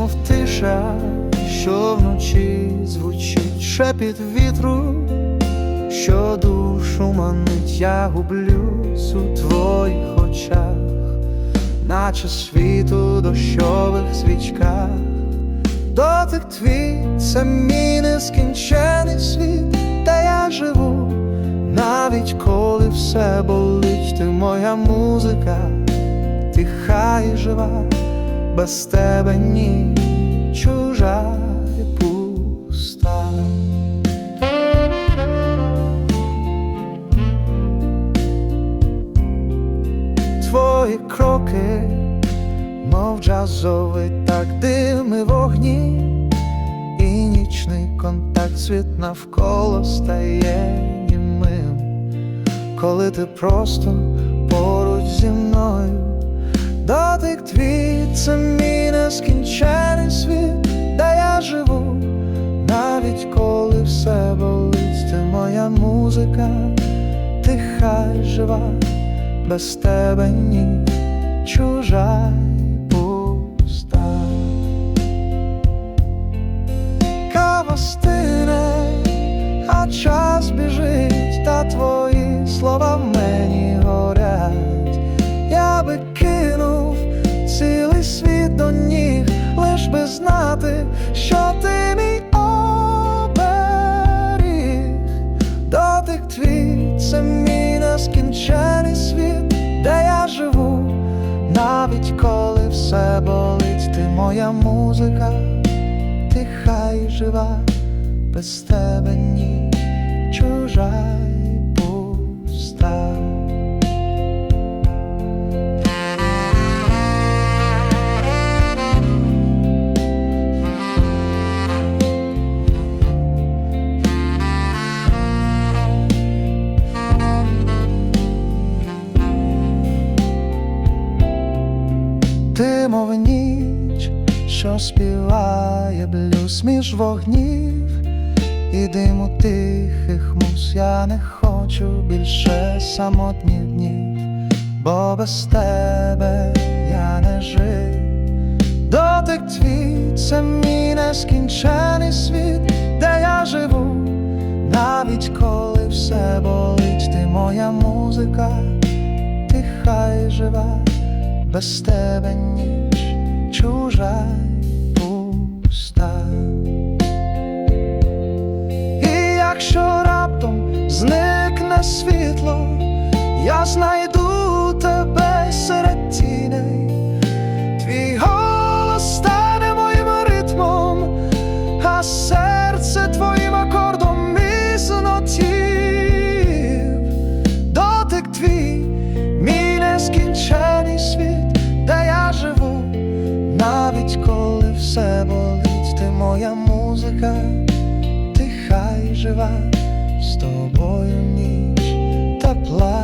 мов тиша, що вночі звучить шепіт вітру, що душу манить, я гублюсь у твоїх очах, наче світ у дощових свічках. Дотик твій це мій нескінчений світ, де я живу, навіть коли все болить, ти моя музика, тиха і жива, без тебе ні чужа і пуста. Твої кроки, мов джазовий так дими вогні, і нічний контакт світ навколо стає німим, коли ти просто поруч зі мною, дотик твій це мій нескінчений світ, де я живу, навіть коли все болить, ти моя музика, тиха й жива, без тебе ні чужа пуста. Кава стине, а час біжить, та твої слова до ніг, лиш би знати, що ти мій оберіг. Дотик твій це мій нескінчений світ, де я живу, навіть коли все болить, ти моя музика, тиха й жива, без тебе ні чужа й пуста. Ти мов ніч, що співає блюз між вогнів і диму тихих мус я не хочу більше самотніх днів, бо без тебе я не жив. Дотик твій це мій нескінчений світ, де я живу, навіть коли все болить, ти моя музика, тиха й жива без тебе ніч чужа й пуста. І якщо раптом зникне світло, я знайду ти моя музика, ти хай жива, з тобою ніч тепла